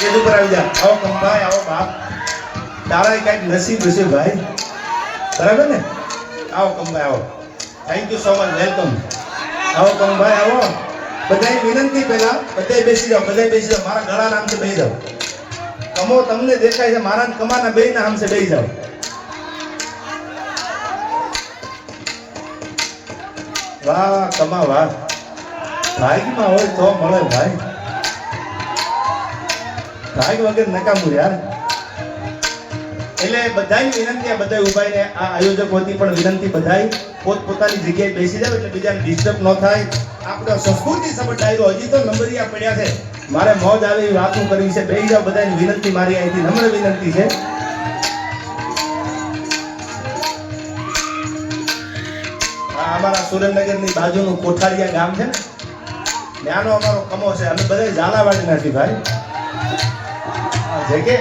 ઉપર આવી જા આવો કંભાઈ આવો બાપ તારા કંઈક નસીબ હશે ભાઈ બરાબર ને આવો કંભાઈ આવો thank you so much welcome આવો કંભાઈ આવો બધાય વિનંતી પહેલા બધાય બેસી જાઓ બધાય બેસી જાઓ મારા ગળા નામ બેસી જાઓ કમો તમને દેખાય છે મારા કમાના બે ના છે બેસી જાઓ વાહ કમા વાહ ભાઈમાં હોય તો મળે ભાઈ ભાગ વગર નકામું યાર. એટલે બધાની વિનંતી આ બધા ઉભાઈને, આ આયોજકો પણ વિનંતી બધાય. પોતપોતાની જગ્યાએ બેસી જાવ એટલે બીજાને ડિસ્ટર્બ ન થાય. આપણો સંસ્કૃતિ સબળ ડાયરો, હજી તો નંબરિયા પડ્યા છે. મારે મોજ આવે એવી વાતો કરવી છે. બેસી જાવ બધાની વિનંતી મારી અહીંથી, નમ્ર વિનંતી છે. અમારા સુરેન્દ્રનગરની બાજુનું કોઠારિયા ગામ છે ને? ત્યાંનો અમારો કમો છે. અમે બધા ઝાલાવાડી નથી ભાઈ. থেকে